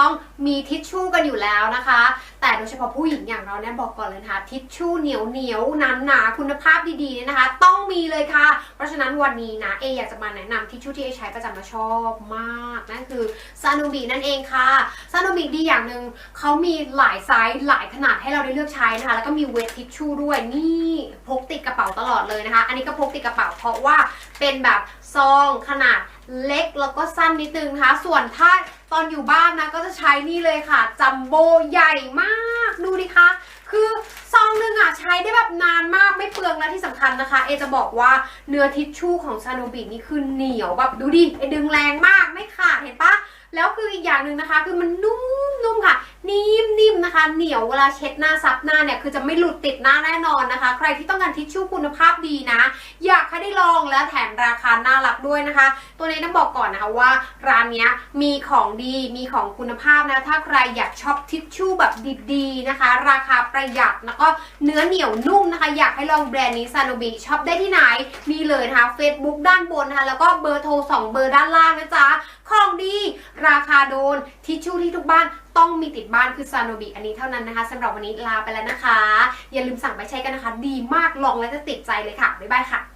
ต้องมีทิชชู่กันอยู่แล้วนะคะ แต่โดยเฉพาะผู้หญิงอย่างเราเนี่ยบอกก่อนเลยนะคะทิชชู่เหนียวเหนียวๆหนาคุณภาพดีๆเนี่ยนะคะ ต้องมีเลยค่ะ เพราะฉะนั้นวันนี้นะเออยากจะมาแนะนำทิชชู่ที่เอใช้ประจำและชอบมากนั่นคือซานูบินั่นเองค่ะซานูบิดีอย่างหนึ่งเขามีหลายไซส์หลายขนาดให้เราได้เลือกใช้นะคะแล้วก็มีเวททิชชู่ด้วยนี่พกติดกระเป๋าตลอดเลยนะคะ อันนี้ก็พกติดกระเป๋าเพราะว่าเป็นแบบซองขนาด เล็กแล้วก็สั้นนิดนึงนะคะ ส่วนถ้าตอนอยู่บ้านนะก็จะใช้นี่เลยค่ะ จัมโบใหญ่มากดูดิคะคือซองหนึ่งอะใช้ได้แบบนานมากไม่เปลืองและที่สำคัญนะคะ เอจะบอกว่าเนื้อทิชชู่ของซาโนบินี่คือเหนียวแบบดูดิเอดึงแรงมากไม่ขาดเห็นปะแล้วคืออีกอย่างหนึ่งนะคะ คือมันนุ่มนุ่มค่ะ นิ่ม นะคะ เหนียวเวลาเช็ดหน้าซับหน้าเนี่ยคือจะไม่หลุดติดหน้าแน่นอนนะคะ ใครที่ต้องการทิชชู่คุณภาพดีนะ อยากให้ได้ลองและแถมราคาน่ารักด้วยนะคะ ตัวนี้ต้องบอกก่อนนะคะว่าร้านนี้มีของดีมีของคุณภาพนะถ้าใครอยากช็อปทิชชู่แบบดีๆนะคะ ราคาประหยัดแล้วก็เนื้อเหนียวนุ่มนะคะ อยากให้ลองแบรนด์นี้ซานบิช็อปได้ที่ไหนนี่เลยนะคะ Facebook ด้านบนนะคะแล้วก็เบอร์โทร2เบอร์ด้านล่างนะจ๊ะ ดี ราคาโดน ทิชชู่ที่ทุกบ้านต้องมีติดบ้านคือซานโนบิอันนี้เท่านั้นนะคะสำหรับวันนี้ลาไปแล้วนะคะ อย่าลืมสั่งไปใช้กันนะคะ ดีมากลองแล้วจะติดใจเลยค่ะบ๊ายบายค่ะ